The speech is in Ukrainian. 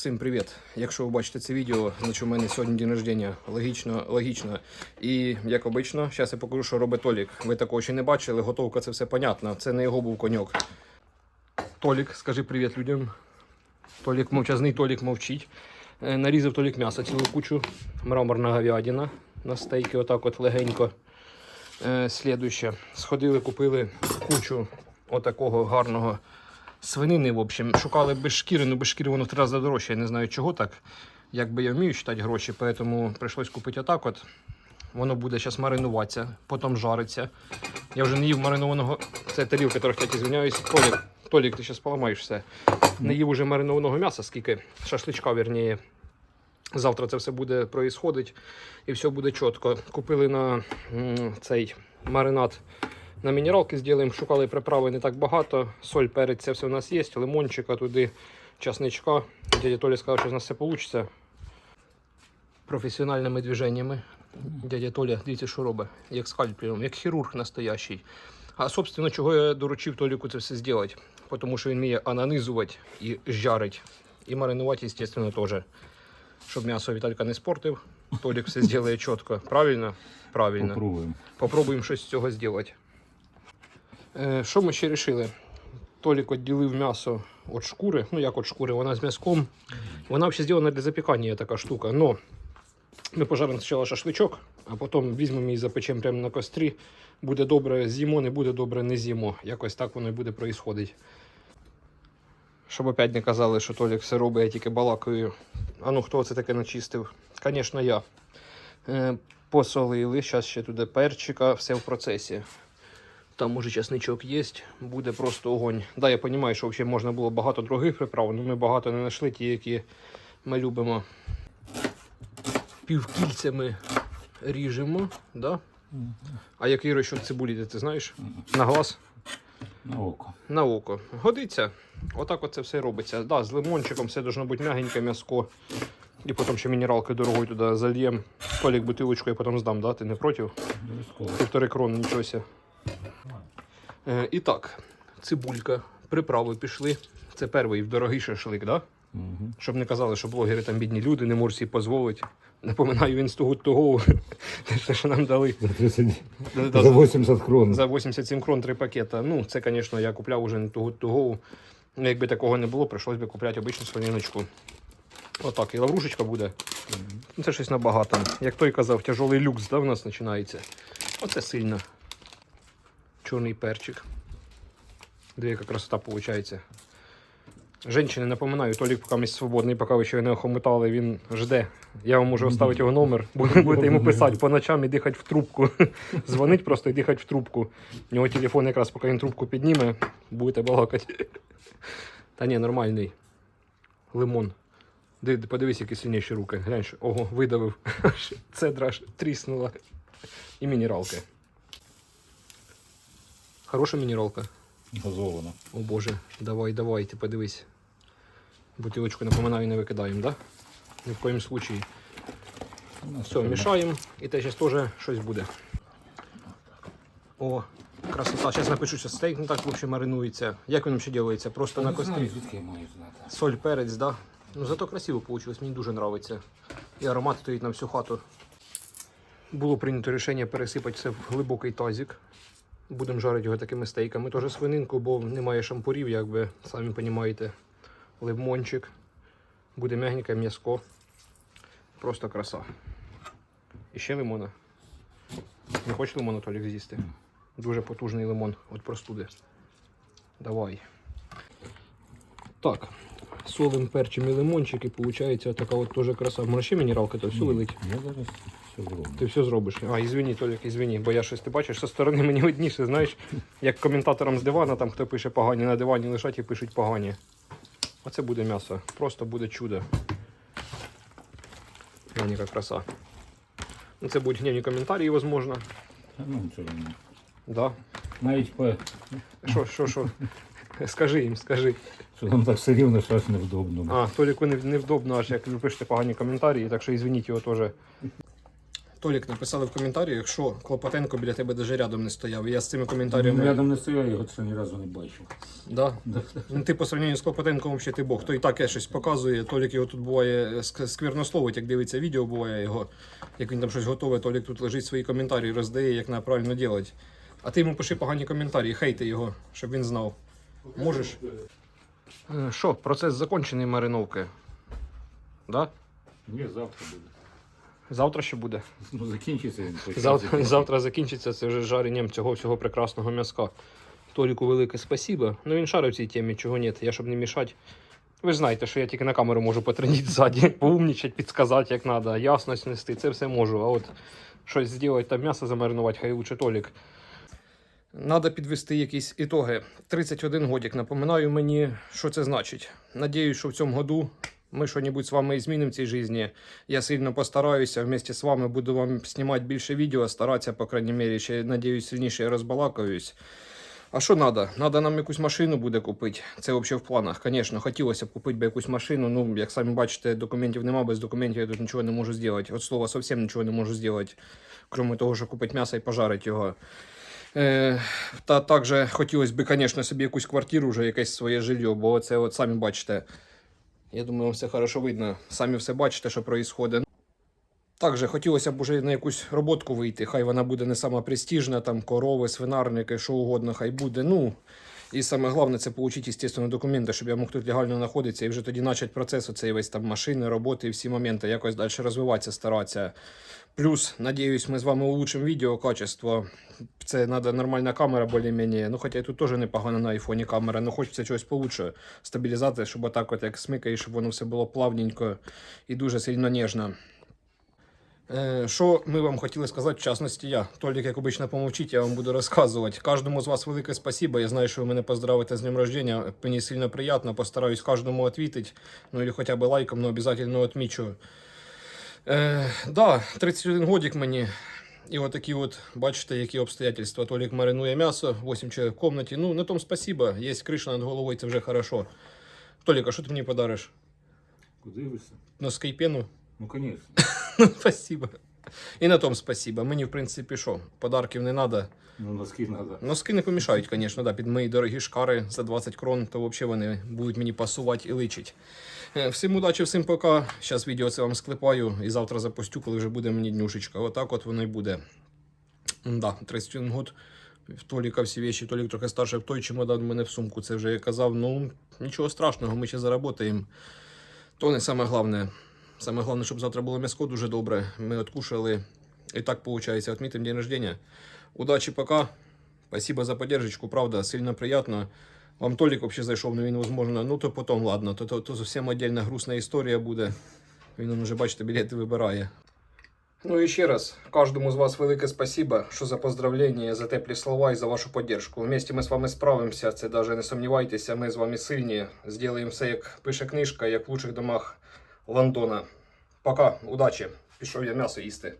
Всім привіт! Якщо ви бачите це відео, значить у мене сьогодні день рождення. Логічно, логічно. І як обично, зараз я покажу, що робить Толік. Ви такого ще не бачили, готовка це все понятно. Це не його був коньок. Толік, скажи привіт людям. Толік мовчазний, Толік мовчить. Е, Нарізав Толік м'яса цілу кучу. Мраморна говядина на стейки, отак от легенько. Е, Слідуще. Сходили, купили кучу отакого гарного свинини, в общем. Шукали без шкіри, ну без шкіри воно в три рази дорожче. Я не знаю, чого так. Якби я вмію читати гроші, тому прийшлось купити отак от. Воно буде зараз маринуватися, потім жариться. Я вже не їв маринованого. Це тарілка трохи звиняюсь. Толік, Толік, ти зараз поламаєш все. Не їв уже маринованого м'яса, скільки шашличка, вірніше. Завтра це все буде проїсходить і все буде чітко. Купили на цей маринад на мінералки зробимо. Шукали приправи не так багато. Соль, перець, це все у нас є. Лимончика туди, часничка. Дядя Толя сказав, що з нас все вийде. Професіональними движеннями. Дядя Толя, дивіться, що робить, як скальпелем, як хірург настоящий. А собственно, чого я доручив Толіку це все зробити? Тому що він вміє ананизувати і жарить. І маринувати, звісно, теж. Щоб м'ясо Віталька не спортив. Толік все зробить чітко. Правильно? Правильно. Попробуємо. Попробуємо щось з цього зробити. Е, що ми ще вирішили? Толік відділив м'ясо від шкури. Ну як від шкури, вона з м'язком. Вона взагалі зроблена для запікання така штука. Но ми пожаримо спочатку шашличок, а потім візьмемо її запечемо прямо на кострі. Буде добре з'їмо, не буде добре не з'їмо. Якось так воно і буде проїсходити. Щоб опять не казали, що Толік все робить, я тільки балакаю. А ну хто це таке начистив? Звісно, я. Е, посолили, зараз ще туди перчика, все в процесі. Там може часничок є, буде просто огонь. Да, я розумію, що взагалі можна було багато других приправ, але ми багато не знайшли ті, які ми любимо. Півкільцями ріжемо, да? А який розчет цибулі, ти, знаєш? На глаз? На око. На око. Годиться. Отак оце все робиться. Да, з лимончиком все должно бути м'ягеньке м'яско. І потім ще мінералкою дорогою туди зальєм. Толік бутилочку я потім здам, да? Ти не проти? Півтори крони, нічого. Е, і так, цибулька, приправи пішли. Це перший дорогий шашлик, да? Угу. Щоб не казали, що блогери там бідні люди, не можуть собі дозволити. Напоминаю, він з того того, що нам дали. За 30, Да, за 80 крон. За 87 крон три пакета. Ну, це, звісно, я купляв уже не того того. Ну, якби такого не було, прийшлось би купляти обичну свининочку. Отак, і лаврушечка буде. Ну, Це щось набагато. Як той казав, тяжелий люкс, да, в нас починається. Оце сильно. Чорний перчик. Диви, яка красота виходить. Женщини, напоминаю, Толік поки свободний, поки ви ще не охомутали, він жде. Я вам можу оставити його номер. Бу- Будете йому писати по ночам і дихати в трубку. Дзвонить просто і дихати в трубку. У нього телефон якраз, поки він трубку підніме, будете балакати. Та ні, нормальний. Лимон. Подивись, які сильніші руки. Глянь, ого, видавив. Цедра тріснула. І мінералки. Хороша мінералка. Газовано. О боже, давай, давай, ти подивись. Бутилочку напоминаю, не викидаємо, да? Ні в коїм случаї. Все, мішаємо і те зараз теж щось буде. О, красота. Зараз напишу, що стейк не так взагалі маринується. Як він ще робиться? Просто на кострі. звідки я маю знати. Соль, перець, да? Ну зато красиво вийшло, мені дуже подобається. І аромат стоїть на всю хату. Було прийнято рішення пересипати все в глибокий тазик. Будемо жарити його такими стейками. Теж свининку, бо немає шампурів, якби, самі розумієте. Лимончик. Буде м'ягеньке м'яско. Просто краса. І ще лимона. Не хочеш лимона, Толік, з'їсти? Дуже потужний лимон від простуди. Давай. Так, солим, перчим і лимончик, і виходить така от теж краса. Може ще мінералка, то все вилить. Я зараз все зроблю. Ти все зробиш. А, ізвини, Толік, ізвини, бо я щось ти бачиш, зі сторони мені видніше, знаєш, як коментаторам з дивана, там хто пише погані, на дивані лежать і пишуть погані. А це буде м'ясо. Просто буде чудо. Глянь, яка краса. Ну, це будуть гнівні коментарі, можливо. Ну, нічого не. Да. Навіть по, Що, що, що? Скажи їм, скажи. що нам так все рівно, що аж невдобно. А, Толіку не, невдобно, аж як ви пишете погані коментарі, так що ізвиніть його теж. Толік написали в коментарях, що Клопотенко біля тебе даже рядом не стояв. І я з цими Він коментарями. рядом не стояв, я його ще ні разу не бачив. Да. Да. Ну, ти по сравненню з Клопотенком взагалі ти Бог. То і так я щось показує. Толік його тут буває ск- сквернословить, як дивиться відео, буває його, як він там щось готове, Толік тут лежить свої коментарі, роздає, як треба правильно робити. А ти йому пиши погані коментарі, хейти його, щоб він знав. Можеш? Е, Що, процес закончений мариновки? Да? Ні, завтра буде. Завтра ще буде. Ну, закінчиться він. Завтра, закінчиться. завтра закінчиться це вже жаренням цього всього прекрасного м'язка. Толіку велике спасибо. Ну він шарив в цій темі, чого ні, я щоб не мішати. Ви ж знаєте, що я тільки на камеру можу потренити ззаді, поумнічати, підсказати, як треба, ясність нести, це все можу. А от щось зробити там м'ясо замаринувати, хай лучше Толік. Надо підвести якісь ітоги. 31 годик. Напоминаю мені, що це значить. Надіюсь, що в цьому году ми що-небудь з вами змінимо в цій житті. Я сильно постараюся вместе з вами буду вам знімати більше відео, старатися, по крайній мірі, ще надіюсь, сильніше я розбалакаюсь. А що треба? Надо нам якусь машину буде купити. Це взагалі в планах. Звісно, хотілося б купити якусь машину. Ну, як самі бачите, документів нема, без документів я тут нічого не можу зробити. От слова зовсім нічого не можу зробити, крім того, що купити м'ясо і пожарити його. Е, та також хотілося б, звісно, собі якусь квартиру, вже якесь своє жилье, бо це от самі бачите. Я думаю, вам все хорошо видно. Самі все бачите, що відбувається. Також хотілося б уже на якусь роботку вийти. Хай вона буде не сама престижна, там корови, свинарники, що угодно, хай буде. Ну, і саме головне це отримати, звісно, документи, щоб я мог тут легально знаходитися і вже тоді почати процес оцей весь там машини, роботи і всі моменти, якось далі розвиватися, старатися. Плюс, надіюсь, ми з вами улучшимо відео качество. Це треба нормальна камера, більш-менш. Ну, хоча і тут теж непогано на айфоні камера, але хочеться чогось получше. Стабілізація, щоб отак от як смикаєш, щоб воно все було плавненько і дуже сильно ніжно. Е, Що ми вам хотіли сказати, в частності я. Толік, як обично, помовчіть, я вам буду розказувати. Кожному з вас велике спасибо. Я знаю, що ви мене поздравите з днем рождения. Мені сильно приємно, постараюсь кожному відповідати. Ну, або хоча б лайком, але обов'язково відмічу. Е, да, 31 годик мені. І от такі от, бачите, які обстоятельства. Толік маринує м'ясо, 8 чоловік в кімнаті. Ну, на тому спасибо. Є криша над головою, це вже хорошо. Толік, а що ти мені подариш? Куди ви все? Носки і пену? Ну, звісно. Ну, спасибо. І на тому спасибо. Мені, в принципі, що, подарків не треба. Ну, носки треба. Носки не помішають, звісно, да, під мої дорогі шкари за 20 крон, то взагалі вони будуть мені пасувати і личить. Е, Всім удачі, всім пока. Зараз відео це вам склепаю і завтра запустю, коли вже буде мені днюшечка. Отак от воно і буде. Да, 31 год. В Толіка всі вещи, Толік трохи старше в той чемодан в мене в сумку. Це вже я казав. Ну, нічого страшного, ми ще заработаємо. То не саме головне. Саме головне, щоб завтра було м'яско дуже добре. Ми откушали. І так виходить, відмітимо день рождения. Удачі, пока. Спасибо за поддержку, правда, сильно приятно. Вам Толік вообще зайшов, но він, возможно, ну то потом, ладно, то, то, то зовсім отдельна грустна історія буде. Він уже, бачите, білети вибирає. Ну і ще раз, кожному з вас велике спасибо, що за поздравлення, за теплі слова і за вашу поддержку. Вместе ми з вами справимося, це даже не сумнівайтеся, ми з вами сильні. Зробимо все, як пише книжка, як в лучших домах Лондона. Пока, удачі. Пішов я м'ясо їсти.